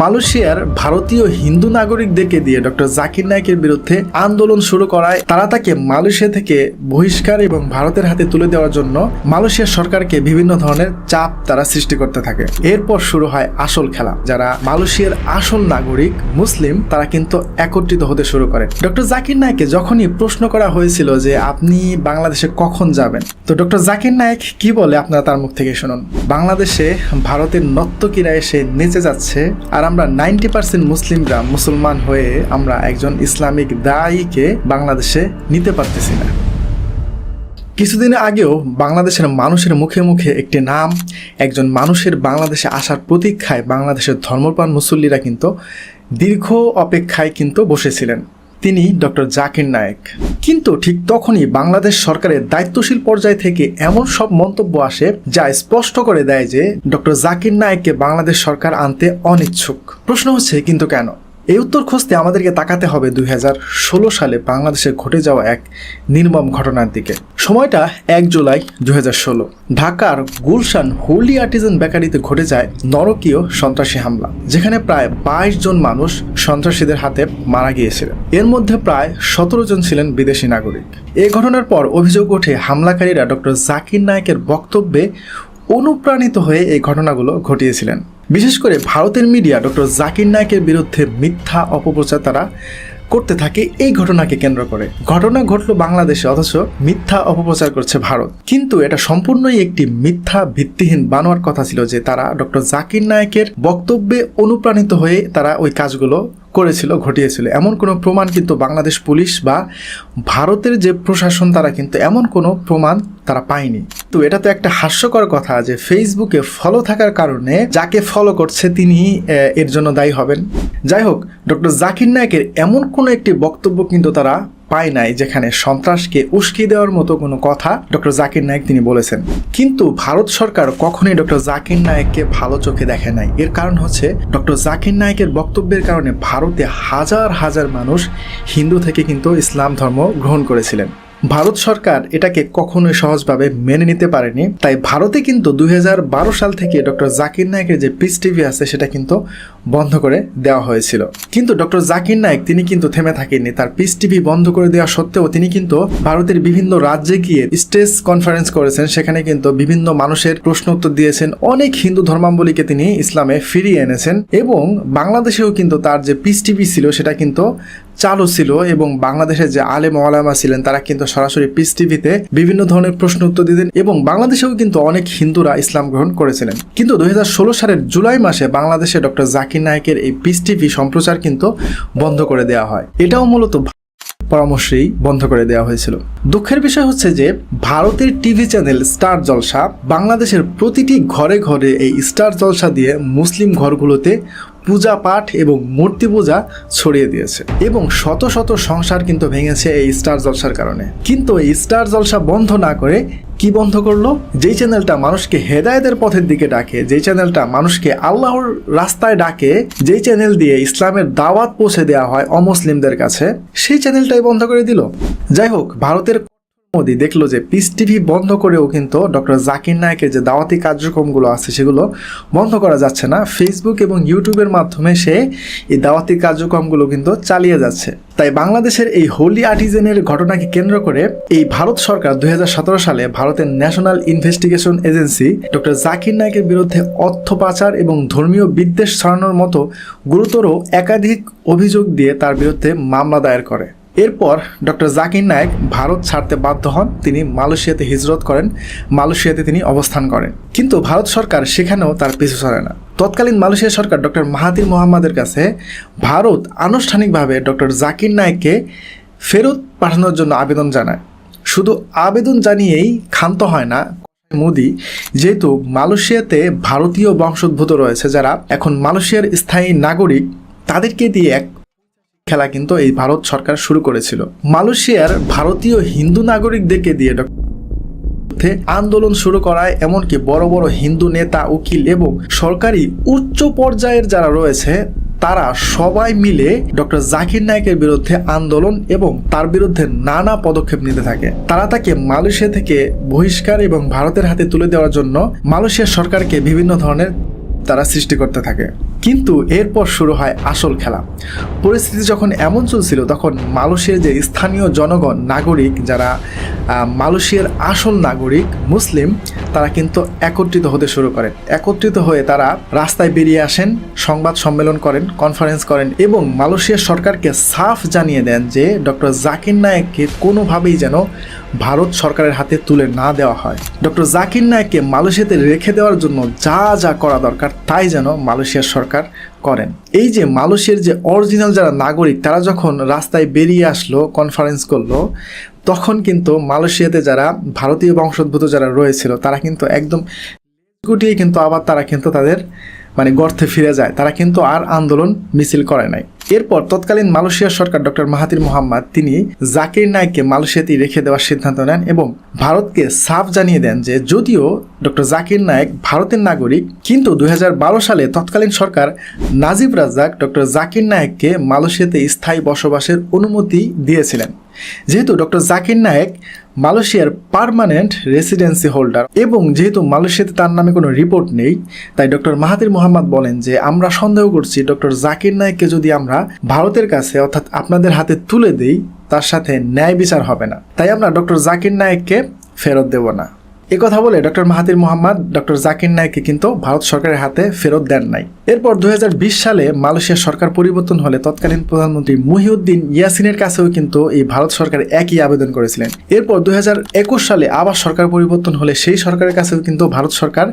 মালয়েশিয়ার ভারতীয় হিন্দু নাগরিকদেরকে দিয়ে ডক্টর জাকির নায়কের বিরুদ্ধে আন্দোলন শুরু করায় তারা তাকে মালয়েশিয়া থেকে বহিষ্কার এবং ভারতের হাতে তুলে দেওয়ার জন্য মালয়েশিয়ার সরকারকে বিভিন্ন ধরনের চাপ তারা সৃষ্টি করতে থাকে। এরপর শুরু হয় আসল খেলা, যারা মালয়েশিয়ার আসল নাগরিক মুসলিম, তারা কিন্তু একত্রিত হতে শুরু করে। ডক্টর জাকির নায়ককে যখনই প্রশ্ন করা হয়েছিল যে আপনি বাংলাদেশে কখন যাবেন, তো ডক্টর জাকির নায়ক কি বলে আপনারা তার মুখ থেকে শুনুন। বাংলাদেশে ভারতের নর্তকীরা এসে নেচে যাচ্ছে আর আমরা নাইনটি পার্সেন্ট মুসলিমরা মুসলমান হয়ে আমরা একজন ইসলামিক দায়ীকে বাংলাদেশে নিতে পারতেছি না। কিছুদিন আগেও বাংলাদেশের মানুষের মুখে মুখে একটি নাম, একজন মানুষের বাংলাদেশে আসার প্রতীক্ষায় বাংলাদেশের ধর্মপ্রাণ মুসল্লিরা কিন্তু দীর্ঘ অপেক্ষায় কিন্তু বসেছিলেন। তিনি ডক্টর জাকির নায়েক। কিন্তু ঠিক তখনই বাংলাদেশ সরকারের দায়িত্বশীল পর্যায় থেকে এমন সব মন্তব্য আসে যা স্পষ্ট করে দেয় যে ডক্টর জাকির নায়েককে বাংলাদেশ সরকার আনতে অনিচ্ছুক। প্রশ্ন হচ্ছে, কিন্তু কেন? এই উত্তর খুঁজতে আমাদেরকে তাকাতে হবে দুই হাজার ষোলো সালে বাংলাদেশে ঘটে যাওয়া এক নির্মম ঘটনার দিকে। সময়টা এক জুলাই দুই ঢাকার গুলশান হোলি আর্টিজান বেকারিতে ঘটে যায় নরকীয় সন্ত্রাসী হামলা, যেখানে প্রায় বাইশ জন মানুষ সন্ত্রাসীদের হাতে মারা গিয়েছিলেন এর মধ্যে প্রায় সতেরো জন ছিলেন বিদেশি নাগরিক। এই ঘটনার পর অভিযোগ ওঠে হামলাকারীরা ডক্টর জাকির নায়কের বক্তব্যে অনুপ্রাণিত হয়ে এই ঘটনাগুলো ঘটিয়েছিলেন। বিশেষ করে ভারতের মিডিয়া ডক্টর জাকির নায়কের বিরুদ্ধে মিথ্যা অপপ্রচার তারা করতে থাকে, এই ঘটনাকে কেন্দ্র করে। ঘটনা ঘটলো বাংলাদেশে, অথচ মিথ্যা অপপ্রচার করছে ভারত। কিন্তু এটা সম্পূর্ণই একটি মিথ্যা ভিত্তিহীন বানোয়ার কথা ছিল যে তারা ডক্টর জাকির নায়কের বক্তব্যে অনুপ্রাণিত হয়ে তারা ওই কাজগুলো করেছিল, ঘটিয়েছিল। এমন কোনো প্রমাণ কিন্তু বাংলাদেশ পুলিশ বা ভারতের যে প্রশাসন, তারা কিন্তু এমন কোনো প্রমাণ তারা পায়নি। তো এটা তো একটা হাস্যকর কথা যে ফেসবুকে ফলো থাকার কারণে যাকে ফলো করছে, তিনি এর জন্য দায়ী হবেন। যাই হোক ডক্টর জাকির নায়কের এমন কোনো একটি বক্তব্য কিন্তু তারা পায় নাই যেখানে সন্ত্রাসকে উস্কি দেওয়ার মতো কোনো কথা ডক্টর জাকির নায়ক তিনি বলেছেন। কিন্তু ভারত সরকার কখনোই ডক্টর জাকির নায়ককে ভালো চোখে দেখে নাই। এর কারণ হচ্ছে ডক্টর জাকির নায়কের বক্তব্যের কারণে ভারতে হাজার হাজার মানুষ হিন্দু থেকে কিন্তু ইসলাম ধর্ম গ্রহণ করেছিলেন। ভারত সরকার এটাকে কখনোই সহজভাবে মেনে নিতে পারেনি। তাই ভারতে কিন্তু দুই হাজার বারো সাল থেকে ডক্টর জাকির নায়কের যে পিস টিভি আছে, সেটা কিন্তু বন্ধ করে দেওয়া হয়েছিল। কিন্তু ডক্টর জাকির নায়ক, তিনি কিন্তু থেমে থাকেননি। তার পিস টিভি বন্ধ করে দেওয়া সত্ত্বেও তিনি কিন্তু ভারতের বিভিন্ন রাজ্যে গিয়ে স্টেজ কনফারেন্স করেছেন। সেখানে কিন্তু বিভিন্ন মানুষের প্রশ্ন উত্তর দিয়েছেন। অনেক হিন্দু ধর্মাবলীকে তিনি ইসলামে ফিরিয়ে এনেছেন এবং বাংলাদেশেও কিন্তু তার যে পিস টিভি ছিল, সেটা কিন্তু চালু ছিল এবং বাংলাদেশের যে আলেম ওয়ালামা ছিলেন, তারা কিন্তু সরাসরি পিস টিভিতে বিভিন্ন ধরনের প্রশ্ন উত্তর দিতেন এবং বাংলাদেশেও কিন্তু অনেক হিন্দুরা ইসলাম গ্রহণ করেছিলেন। কিন্তু দুই সালের জুলাই মাসে বাংলাদেশে ডক্টর জাকির নায়কের এই পিস টিভি সম্প্রচার কিন্তু বন্ধ করে দেওয়া হয়। এটাও মূলত পরামর্শেই বন্ধ করে দেওয়া হয়েছিল। দুঃখের বিষয় হচ্ছে যে ভারতের টিভি চ্যানেল স্টার জলসা বাংলাদেশের প্রতিটি ঘরে ঘরে এই স্টার জলসা দিয়ে মুসলিম ঘরগুলোতে পূজা পাঠ এবং মূর্তি পূজা ছড়িয়ে দিয়েছে। এবং শত শত সংসার কিন্তু ভেঙেছে এই স্টার জলসার কারণে। কিন্তু এই স্টার জলসা বন্ধ না করে কি বন্ধ করল? যেই চ্যানেলটা মানুষকে হেদায়েতের পথের দিকে ডাকে, যেই চ্যানেলটা মানুষকে আল্লাহর রাস্তায় ডাকে, যেই চ্যানেল দিয়ে ইসলামের দাওয়াত পৌঁছে দেওয়া হয় অমুসলিমদের কাছে, সেই চ্যানেলটাই বন্ধ করে দিল। যাই হোক, ভারতের মোদি দেখল যে পিস টিভি বন্ধ করেও কিন্তু ডক্টর জাকির নায়কের যে দাওয়াতি কার্যক্রমগুলো আছে সেগুলো বন্ধ করা যাচ্ছে না। ফেসবুক এবং ইউটিউবের মাধ্যমে সে এই দাওয়াতি কার্যক্রমগুলো কিন্তু চালিয়ে যাচ্ছে। তাই বাংলাদেশের এই হোলি আর্টিজেনের ঘটনাকে কেন্দ্র করে এই ভারত সরকার দুই হাজার সতেরো সালে ভারতের National Investigation Agency doctor Zakir নায়কের বিরুদ্ধে অর্থ পাচার এবং ধর্মীয় বিদ্বেষ ছড়ানোর মতো গুরুতর একাধিক অভিযোগ দিয়ে তার বিরুদ্ধে মামলা দায়ের করে। এরপর ডক্টর জাকির নায়েক ভারত ছাড়তে বাধ্য হন। তিনি মালয়েশিয়াতে হিজরত করেন। মালয়েশিয়াতে তিনি অবস্থান করেন। কিন্তু ভারত সরকার সেখানেও তার পিছু ছাড়ে না। তৎকালীন মালয়েশিয়া সরকার ডক্টর মাহাতির মোহাম্মদের কাছে ভারত আনুষ্ঠানিকভাবে ডক্টর জাকির নায়েককে ফেরত পাঠানোর জন্য আবেদন জানায়। শুধু আবেদন জানিয়েই ক্ষান্ত হয় না মোদি, যেহেতু মালয়েশিয়াতে ভারতীয় বংশোদ্ভূত রয়েছে যারা, এখন মালয়েশিয়ার স্থায়ী নাগরিক, তাদেরকে দিয়ে এক খেলা কিন্তু এই ভারত সরকার শুরু করেছিল। মালয়েশিয়ার ভারতীয় হিন্দু নাগরিকদেরকে দিয়ে বিরুদ্ধে আন্দোলন শুরু করায় এমনকি বড় বড় হিন্দু নেতা, উকিল এবং সরকারি উচ্চ পর্যায়ের যারা রয়েছে, তারা সবাই মিলে ডক্টর জাকির নায়কের বিরুদ্ধে আন্দোলন এবং তার বিরুদ্ধে নানা পদক্ষেপ নিতে থাকে। তারা তাকে মালয়েশিয়া থেকে বহিষ্কার এবং ভারতের হাতে তুলে দেওয়ার জন্য মালয়েশিয়ার সরকারকে বিভিন্ন ধরনের তারা সৃষ্টি করতে থাকে। কিন্তু এরপর শুরু হয় আসল খেলা। পরিস্থিতি যখন এমন চলছিল, তখন মালয়েশিয়ার যে স্থানীয় জনগণ, নাগরিক যারা মালয়েশিয়ার আসল নাগরিক, মুসলিম, তারা কিন্তু একত্রিত হতে শুরু করেন। একত্রিত হয়ে তারা রাস্তায় বেরিয়ে আসেন, সংবাদ সম্মেলন করেন কনফারেন্স করেন এবং মালয়েশিয়ার সরকারকে সাফ জানিয়ে দেন যে, ডক্টর জাকির নায়েককে কোনোভাবেই যেন ভারত সরকারের হাতে তুলে না দেওয়া হয়। ডক্টর জাকির নায়েককে মালয়েশিয়াতে রেখে দেওয়ার জন্য যা যা করা দরকার তাই যেন মালয়েশিয়ার সরকার করেন। এই যে মালয়েশিয়ার যে অরিজিনাল যারা নাগরিক, তারা যখন রাস্তায় বেরিয়ে আসলো কনফারেন্স করল, তখন কিন্তু মালয়েশিয়াতে যারা ভারতীয় বংশোদ্ভূত যারা রয়েছিল, তারা কিন্তু একদম গুটিয়ে কিন্তু আবার তারা কিন্তু তাদের মানে গর্তে ফিরে যায়, তারা কিন্তু আর আন্দোলন মিছিল করে নাই। এরপর তৎকালীন মালয়েশিয়ার সরকার ডক্টর মাহাতির মোহাম্মদ তিনি জাকির নাইককে মালয়েশিয়াতেই রেখে দেওয়ার সিদ্ধান্ত নেন এবং ভারতকে সাফ জানিয়ে দেন যে যদিও ডক্টর জাকির নায়েক ভারতের নাগরিক, কিন্তু দু হাজার বারো সালে তৎকালীন সরকার নাজিব রাজ্জাক ডক্টর জাকির নায়েককে মালয়েশিয়াতে স্থায়ী বসবাসের অনুমতি দিয়েছিলেন। যেহেতু ডক্টর জাকির নায়েক মালয়েশিয়ার পারমানেন্ট রেসিডেন্সি হোল্ডার। এবং যেহেতু মালয়েশিয়াতে তার নামে কোনো রিপোর্ট নেই, তাই ডক্টর মাহাতির মোহাম্মদ বলেন যে, আমরা সন্দেহ করছি ডক্টর জাকির নায়ককে যদি আমরা ভারতের কাছে, অর্থাৎ আপনাদের হাতে তুলে দেই, তার সাথে ন্যায় বিচার হবে না। তাই আমরা ডক্টর জাকির নায়েককে ফেরত দেব না। কথা বলে doctor Mahathir Mohamad, doctor Zakir নায়েককে কিন্তু ভারত সরকারের হাতে ফেরত দেন নাই। এরপর দুই হাজার বিশ সালে মালয়েশিয়া সরকার পরিবর্তন হলে তৎকালীন প্রধানমন্ত্রী মহিউদ্দিন ইয়াসিনের কাছেও কিন্তু এই ভারত সরকার একই আবেদন করেছিলেন। এরপর দু হাজার একুশ সালে আবার সরকার পরিবর্তন হলে সেই সরকারের কাছেও কিন্তু ভারত সরকার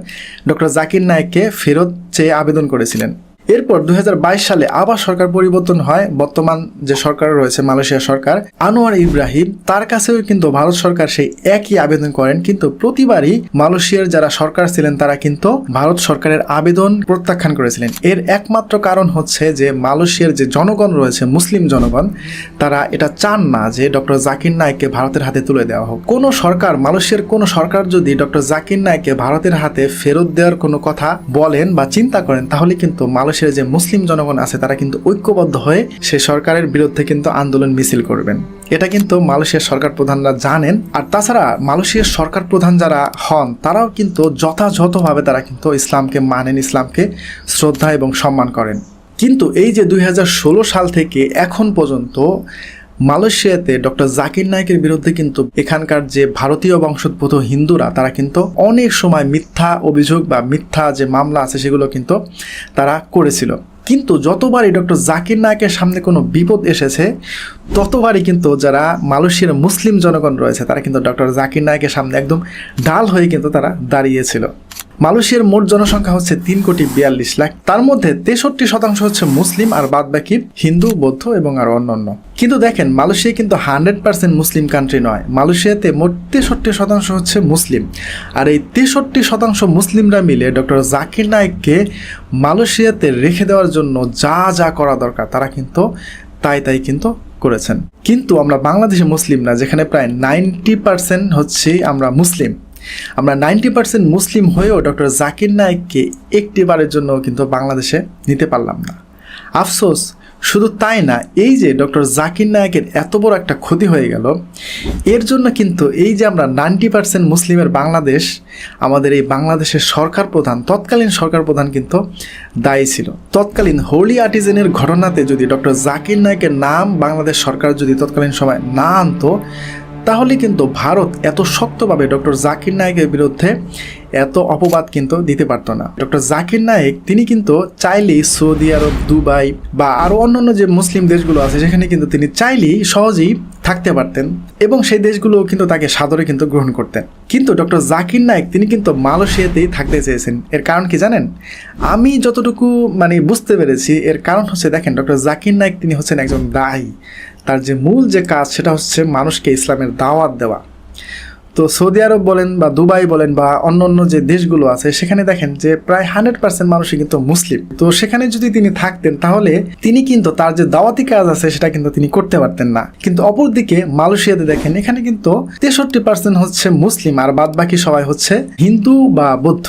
ডক্টর জাকির নায়েককে ফেরত চেয়ে আবেদন করেছিলেন। এরপর দু হাজার বাইশ সালে আবার সরকার পরিবর্তন হয়। বর্তমান যে সরকার রয়েছে, মালয়েশিয়া সরকার, আনোয়ার ইব্রাহিম, তার কাছেও কিন্তু ভারত সরকার সেই একই আবেদন করেন। কিন্তু প্রতিবারই মালয়েশিয়ার যারা সরকার ছিলেন, তারা কিন্তু ভারত সরকারের আবেদন প্রত্যাখ্যান করেছিলেন। এর একমাত্র কারণ হচ্ছে যে মালয়েশিয়ার যে জনগণ রয়েছে, মুসলিম জনগণ, তারা এটা চান না যে ডক্টর জাকির নায়েককে ভারতের হাতে তুলে দেওয়া হোক। কোনো সরকার, মালয়েশিয়ার কোনো সরকার যদি ডক্টর জাকির নায়েককে ভারতের হাতে ফেরত দেওয়ার কোনো কথা বলেন বা চিন্তা করেন, তাহলে কিন্তু মালয়েশিয়ার যে মুসলিম জনগণ আছে, তারা কিন্তু ঐক্যবদ্ধ হয়ে সে সরকারের বিরুদ্ধে কিন্তু আন্দোলন মিছিল করবেন। এটা কিন্তু মালয়েশিয়ার সরকার প্রধানরা জানেন। আর তাছাড়া মালয়েশিয়ার সরকার প্রধান যারা হন, তারাও কিন্তু যথাযথভাবে তারা কিন্তু ইসলামকে মানেন, ইসলামকে শ্রদ্ধা এবং সম্মান করেন। কিন্তু এই যে দুই হাজার ষোলো সাল থেকে এখন পর্যন্ত মালয়েশিয়াতে ডক্টর জাকির নায়কের বিরুদ্ধে কিন্তু এখানকার যে ভারতীয় বংশোদ্ভূত হিন্দুরা, তারা কিন্তু অনেক সময় মিথ্যা অভিযোগ বা মিথ্যা যে মামলা আছে সেগুলো কিন্তু তারা করেছিল। কিন্তু যতবারই ডক্টর জাকির নায়কের সামনে কোনো বিপদ এসেছে, ততবারই কিন্তু যারা মালয়েশিয়ার মুসলিম জনগণ রয়েছে, তারা কিন্তু ডক্টর জাকির নায়কের সামনে একদম ডাল হয়ে কিন্তু তারা দাঁড়িয়েছিল। মালয়েশিয়ার মোট জনসংখ্যা হচ্ছে তিন কোটি বিয়াল্লিশ লাখ। তার মধ্যে তেষট্টি শতাংশ হচ্ছে মুসলিম আর বাদ বাকি হিন্দু, বৌদ্ধ এবং আরও অন্যান্য। কিন্তু দেখেন, মালয়েশিয়া কিন্তু হান্ড্রেড পার্সেন্ট মুসলিম কান্ট্রি নয়। মালয়েশিয়াতে মোট তেষট্টি শতাংশ হচ্ছে মুসলিম। আর এই তেষট্টি শতাংশ মুসলিমরা মিলে ডক্টর জাকির নায়েককে মালয়েশিয়াতে রেখে দেওয়ার জন্য যা যা করা দরকার, তারা কিন্তু তাই তাই কিন্তু করেছেন। কিন্তু আমরা বাংলাদেশে মুসলিম না, যেখানে প্রায় নাইনটি পার্সেন্ট হচ্ছে আমরা মুসলিম। আমরা নাইনটি পার্সেন্ট মুসলিম হয়েও ডক্টর জাকির নায়েককে একটি বারের জন্য কিন্তু বাংলাদেশে নিতে পারলাম না। আফসোস, শুধু তাই না, এই যে ডক্টর জাকির নায়েকের এত বড় একটা ক্ষতি হয়ে গেল, এর জন্য কিন্তু এই যে আমরা নাইনটি পার্সেন্ট মুসলিমের বাংলাদেশ, আমাদের এই বাংলাদেশের সরকার প্রধান, তৎকালীন সরকার প্রধান কিন্তু দায়ী ছিল। তৎকালীন হোলি আর্টিজেনের ঘটনাতে যদি ডক্টর জাকির নায়েকের নাম বাংলাদেশ সরকার যদি তৎকালীন সময় না আনতো তাহলে কিন্তু ভারত এত শক্তভাবে ডক্টর জাকির নায়েকের বিরুদ্ধে এত অপবাদ কিন্তু দিতে পারতো না। ডক্টর জাকির নায়েক, তিনি কিন্তু চাইলেই সৌদি আরব, দুবাই বা আরও অন্যান্য যে মুসলিম দেশগুলো আছে, সেখানে কিন্তু তিনি চাইলেই সহজেই থাকতে পারতেন এবং সেই দেশগুলো কিন্তু তাকে সাদরে কিন্তু গ্রহণ করতেন। কিন্তু ডক্টর জাকির নায়েক, তিনি কিন্তু মালয়েশিয়াতেই থাকতে চেয়েছেন। এর কারণ কি জানেন? আমি যতটুকু মানে বুঝতে পেরেছি, এর কারণ হচ্ছে, দেখেন, ডক্টর জাকির নায়েক, তিনি হচ্ছেন একজন দায়ী। তার যে মূল যে কাজ সেটা হচ্ছে মানুষকে ইসলামের দাওয়াত দেওয়া। তো সৌদি আরব বলেন বা দুবাই বলেন বা অন্য অন্য যে দেশগুলো আছে, সেখানে দেখেন যে প্রায় হান্ড্রেড পার্সেন্ট মানুষই কিন্তু মুসলিম। তো সেখানে যদি তিনি থাকতেন, তাহলে তিনি কিন্তু তার যে দাওয়াতি কাজ আছে, সেটা কিন্তু তিনি করতে পারতেন না। কিন্তু অপরদিকে মালয়েশিয়াতে দেখেন, এখানে কিন্তু তেষট্টি পার্সেন্ট হচ্ছে মুসলিম আর বাদ বাকি সবাই হচ্ছে হিন্দু বা বৌদ্ধ।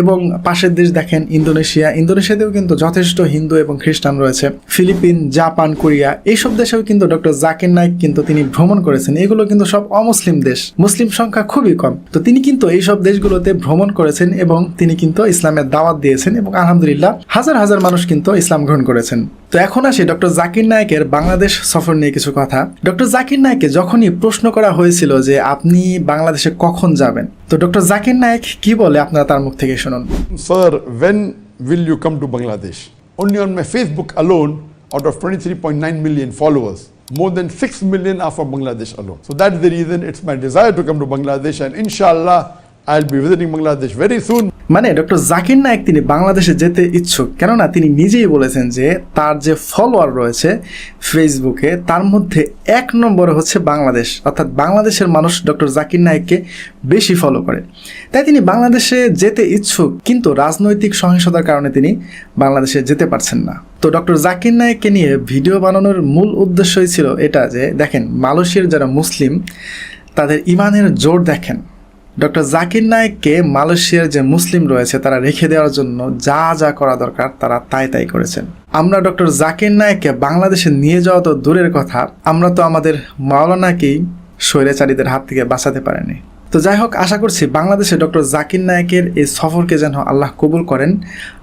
এবং পাশের দেশ দেখেন ইন্দোনেশিয়া। ইন্দোনেশিয়াতেও কিন্তু যথেষ্ট হিন্দু এবং খ্রিস্টান রয়েছে। ফিলিপিন, জাপান, কোরিয়া, এইসব দেশেও কিন্তু ডক্টর জাকির নাইক কিন্তু তিনি ভ্রমণ করেছেন। এগুলো কিন্তু সব অমুসলিম দেশ। মুসলিম সংখ্যা খুবই কম। তো তিনি কিন্তু এইসব দেশগুলোতে ভ্রমণ করেছেন এবং তিনি কিন্তু ইসলামের দাওয়াত দিয়েছেন এবং আলহামদুলিল্লাহ হাজার হাজার মানুষ কিন্তু ইসলাম গ্রহণ করেছেন। তো এখন আসি ডক্টর জাকির নায়কের বাংলাদেশ সফর নিয়ে কিছু কথা। ডক্টর জাকির নায়ককে যখনই প্রশ্ন করা হয়েছিল যে আপনি বাংলাদেশে কখন যাবেন, তো ডক্টর জাকির নায়ক কি বলে আপনারা তার মুখ থেকে on. Sir, when will you come to Bangladesh? Only on my Facebook alone, out of 23.9 million followers, more than 6 million are from Bangladesh alone. So that's the reason it's my desire to come to Bangladesh and inshallah, I'll be visiting Bangladesh very soon. মানে doctor Zakir Naik তিনি বাংলাদেশে যেতে ইচ্ছুক, কেননা তিনি নিজেই বলেছেন যে তার যে ফলোয়ার রয়েছে ফেসবুকে তার মধ্যে এক নম্বরে হচ্ছে বাংলাদেশ। অর্থাৎ বাংলাদেশের মানুষ ডক্টর জাকির নায়ককে বেশি ফলো করে। তাই তিনি বাংলাদেশে যেতে ইচ্ছুক, কিন্তু রাজনৈতিক সহিংসতার কারণে তিনি বাংলাদেশে যেতে পারছেন না। তো ডক্টর জাকির নায়ককে নিয়ে ভিডিও বানানোর মূল উদ্দেশ্যই ছিল এটা যে, দেখেন, মালয়েশিয়ার যারা মুসলিম, তাদের ইমানের জোর দেখেন। ডক্টর জাকির নায়েককে মালয়েশিয়ার যে মুসলিম রয়েছে তারা রেখে দেওয়ার জন্য যা যা করা দরকার তারা তাই তাই করেছেন। আমরা ডক্টর জাকির নায়েককে বাংলাদেশে নিয়ে যাওয়া তো দূরের কথা, আমরা তো আমাদের মাওলানাকেই স্বৈরাচারীদের হাত থেকে বাঁচাতে পারেনি। তো যাই হোক, আশা করছি বাংলাদেশে ডক্টর জাকির নায়েকের এই সফরকে যেন আল্লাহ কবুল করেন।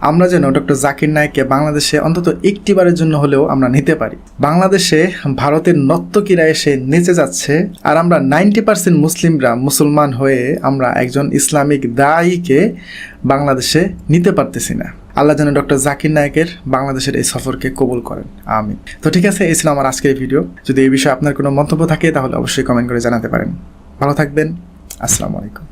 আমরা যেন ডক্টর জাকির নায়েককে বাংলাদেশে অন্তত একটিবারের জন্য হলেও আমরা নিতে পারি। বাংলাদেশে ভারতের নর্তকীরা এসে নেচে যাচ্ছে আর আমরা নাইনটি পার্সেন্ট মুসলিমরা মুসলমান হয়ে আমরা একজন ইসলামিক দায়ীকে বাংলাদেশে নিতে পারতেছি না। আল্লাহ যেন ডক্টর জাকির নায়কের বাংলাদেশের এই সফরকে কবুল করেন। আমি তো ঠিক আছে, এই ছিল আমার আজকের ভিডিও। যদি এই বিষয়ে আপনার কোনো মন্তব্য থাকে, তাহলে অবশ্যই কমেন্ট করে জানাতে পারেন। ভালো থাকবেন। আসসালামু আলাইকুম।